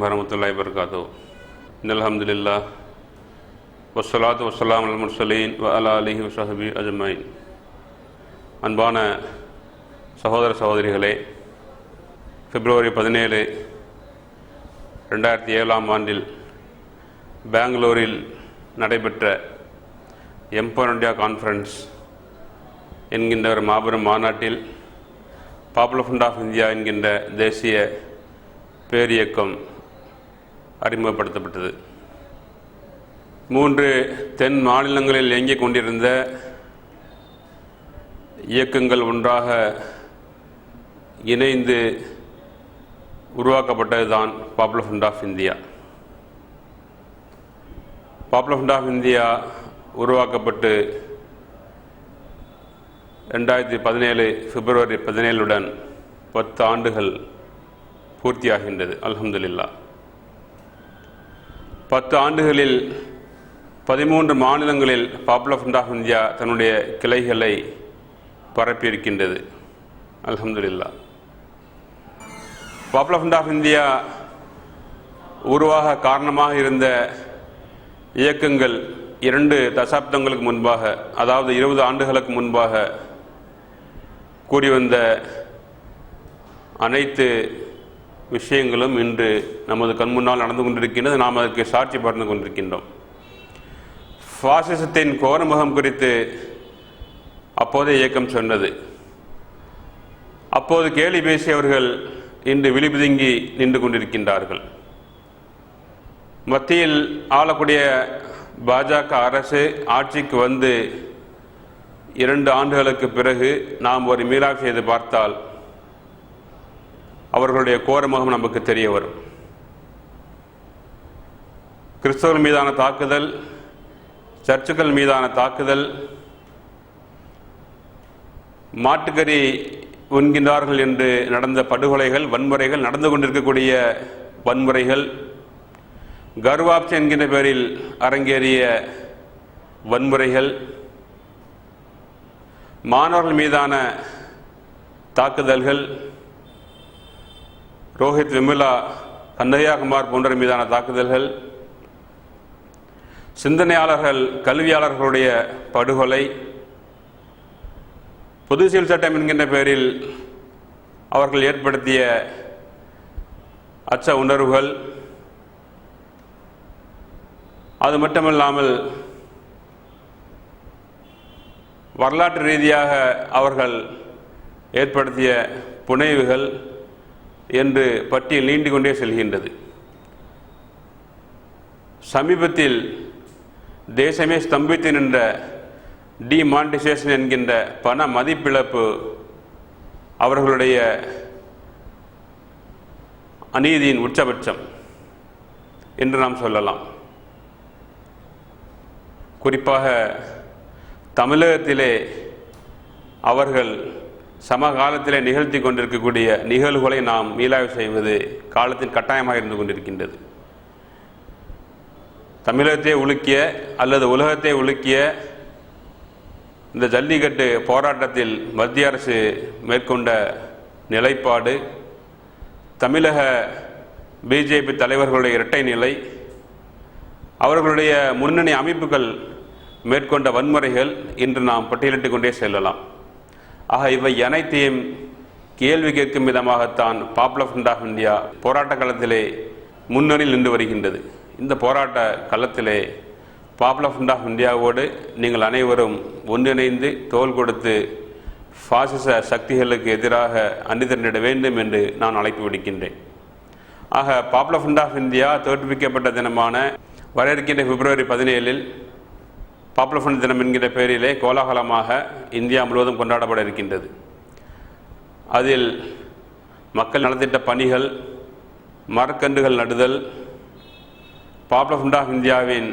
அஸ்ஸலாமு அலைக்கும் வரமத்துல்லாஹி வபரகாத்து அல்ஹம்துலில்லா வஸ்ஸலாத்து வஸ்ஸலாம் அல் முர்சலீன் வ அலா அலிஹி வசஹபி அஜ்மைன் அன்பான சகோதர சகோதரிகளே பிப்ரவரி பதினேழு ரெண்டாயிரத்தி ஏழாம் ஆண்டில் பெங்களூரில் நடைபெற்ற எம்பவர் இண்டியா கான்ஃபரன்ஸ் என்கின்ற ஒரு மாபெரும் மாநாட்டில் பாப்புலர் ஃபண்ட் ஆஃப் இந்தியா என்கின்ற தேசிய பேரியக்கம் அறிமுகப்படுத்தப்பட்டது. மூன்று தென் மாநிலங்களில் இயங்கிக் கொண்டிருந்த இயக்கங்கள் ஒன்றாக இணைந்து உருவாக்கப்பட்டதுதான் Popular Front of India Popular Front of India உருவாக்கப்பட்டு ரெண்டாயிரத்தி பதினேழு பிப்ரவரி பதினேழுடன் பத்து ஆண்டுகள் பூர்த்தியாகின்றது. அலமதுல்லா பத்து ஆண்டுகளில் பதிமூன்று மாநிலங்களில் பாப்புலர் ஃபண்ட் ஆஃப் இந்தியா தன்னுடைய கிளைகளை பரப்பியிருக்கின்றது. அலமதுல்லா பாப்புலர் ஃபண்ட் ஆஃப் இந்தியா உருவாக காரணமாக இருந்த இயக்கங்கள் இரண்டு தசாப்தங்களுக்கு முன்பாக அதாவது இருபது ஆண்டுகளுக்கு முன்பாக கூறி வந்த அனைத்து விஷயங்களும் இன்று நமது கண் முன்னால் நடந்து கொண்டிருக்கின்றது. நாம் அதற்கு சாட்சி பறந்து கொண்டிருக்கின்றோம். பாசிசத்தின் கோரமுகம் குறித்து அப்போதைய இயக்கம் சொன்னது. அப்போது கேலி பேசியவர்கள் இன்று விழிபிதுங்கி நின்று கொண்டிருக்கின்றார்கள். மத்தியில் ஆளக்கூடிய பாஜக அரசு ஆட்சிக்கு வந்து இரண்டு ஆண்டுகளுக்கு பிறகு நாம் ஒரு மீளாட்சி செய்து பார்த்தால் அவர்களுடைய கோரமுகம் நமக்கு தெரிய வரும். கிறிஸ்தவர்கள் மீதான தாக்குதல் சர்ச்சுக்கள் மீதான தாக்குதல் மாட்டுக்கறி உண்கின்றார்கள் என்று நடந்த படுகொலைகள் வன்முறைகள் நடந்து கொண்டிருக்கக்கூடிய வன்முறைகள் கர்வாப்சி என்கின்ற பேரில் அரங்கேறிய வன்முறைகள் மாணவர்கள் மீதான தாக்குதல்கள் ரோஹித் விமலா கந்தையாகுமார் போன்ற மீதான தாக்குதல்கள் சிந்தனையாளர்கள் கல்வியாளர்களுடைய படுகொலை பொது சிவில் சட்டம் என்கின்ற பெயரில் அவர்கள் ஏற்படுத்திய அச்ச உணர்வுகள் அது மட்டுமல்லாமல் வரலாற்று ரீதியாக அவர்கள் ஏற்படுத்திய புனைவுகள் என்று பட்டியல் நீண்டு கொண்டே செல்கின்றது. சமீபத்தில் தேசமே ஸ்தம்பித்து நின்ற டிமாண்டிசேஷன் என்கின்ற பண மதிப்பிழப்பு அவர்களுடைய அநீதியின் உச்சபட்சம் என்று நாம் சொல்லலாம். குறிப்பாக தமிழகத்திலே அவர்கள் சமகாலத்திலே நிகழ்த்தி கொண்டிருக்கக்கூடிய நிகழ்வுகளை நாம் மீளாய்வு செய்வது காலத்தின் கட்டாயமாக இருந்து கொண்டிருக்கின்றது. தமிழகத்தை உலுக்கிய அல்லது உலகத்தை உலுக்கிய இந்த ஜல்லிக்கட்டு போராட்டத்தில் மத்திய அரசு மேற்கொண்ட நிலைப்பாடு தமிழக பிஜேபி தலைவர்களுடைய இரட்டை நிலை அவர்களுடைய முன்னணி அமைப்புகள் மேற்கொண்ட வன்முறைகள் இன்று நாம் பட்டியலிட்டுக் கொண்டே செல்லலாம். ஆக இவை அனைத்தையும் கேள்வி கேட்கும் விதமாகத்தான் பாப்புலர் ஃப்ரண்ட் ஆஃப் இந்தியா போராட்ட களத்திலே முன்னணியில் நின்று வருகின்றது. இந்த போராட்ட களத்திலே பாப்புலர் ஃப்ரண்ட் ஆஃப் இந்தியாவோடு நீங்கள் அனைவரும் ஒன்றிணைந்து தோல் கொடுத்து பாசிச சக்திகளுக்கு எதிராக அணிதிரண்டிட வேண்டும் என்று நான் அழைப்பு விடுக்கின்றேன். ஆக பாப்புலர் ஃப்ரண்ட் ஆஃப் இந்தியா தோற்றுவிக்கப்பட்ட தினமான வர இருக்கின்ற பிப்ரவரி பதினேழில் பாப்புலர் ஃப்ரண்ட் தினம் என்கிற பெயரிலே கோலாகலமாக இந்தியா முழுவதும் கொண்டாடப்பட இருக்கின்றது. அதில் மக்கள் நலத்திட்ட பணிகள் மரக்கன்றுகள் நடுதல் பாப்புலர் ஃப்ரண்ட் ஆஃப் இந்தியாவின்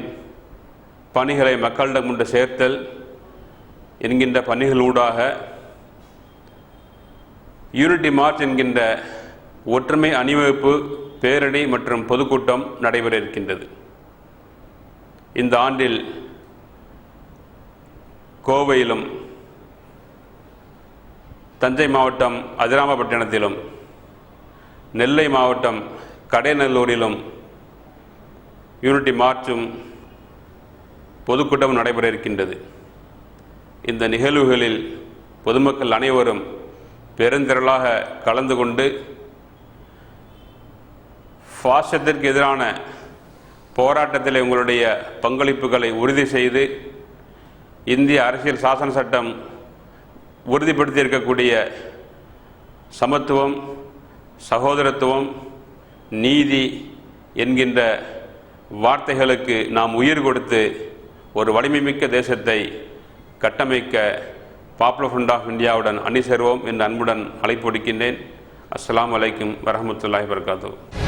பணிகளை மக்களிடம் கொண்டு சேர்த்தல் என்கின்ற பணிகளூடாக யூனிட்டி மார்ச் என்கின்ற ஒற்றுமை அணிவகுப்பு பேரணி மற்றும் பொதுக்கூட்டம் நடைபெற இருக்கின்றது. இந்த ஆண்டில் கோவையிலும் தஞ்சை மாவட்டம் அதிராமப்பட்டினத்திலும் நெல்லை மாவட்டம் கடைநல்லூரிலும் யூனிட்டி மார்ச்சும் பொதுக்கூட்டம் நடைபெற இருக்கின்றது. இந்த நிகழ்வுகளில் பொதுமக்கள் அனைவரும் பெருந்திரளாக கலந்து கொண்டு பாசத்திற்கு எதிரான போராட்டத்தில் உங்களுடைய பங்களிப்புகளை உறுதி செய்து இந்திய அரசியல் சாசன சட்டம் உறுதிப்படுத்தியிருக்கக்கூடிய சமத்துவம் சகோதரத்துவம் நீதி என்கின்ற வார்த்தைகளுக்கு நாம் உயிர் கொடுத்து ஒரு வலிமைமிக்க தேசத்தை கட்டமைக்க பாப்புலர் ஃப்ரண்ட் ஆஃப் இந்தியாவுடன் அணி சேர்வோம் என்று அன்புடன் அழைப்பு விடுக்கின்றேன். அஸ்ஸலாமு அலைக்கும் வரமத்துல்லாஹி வபரகாத்துஹு.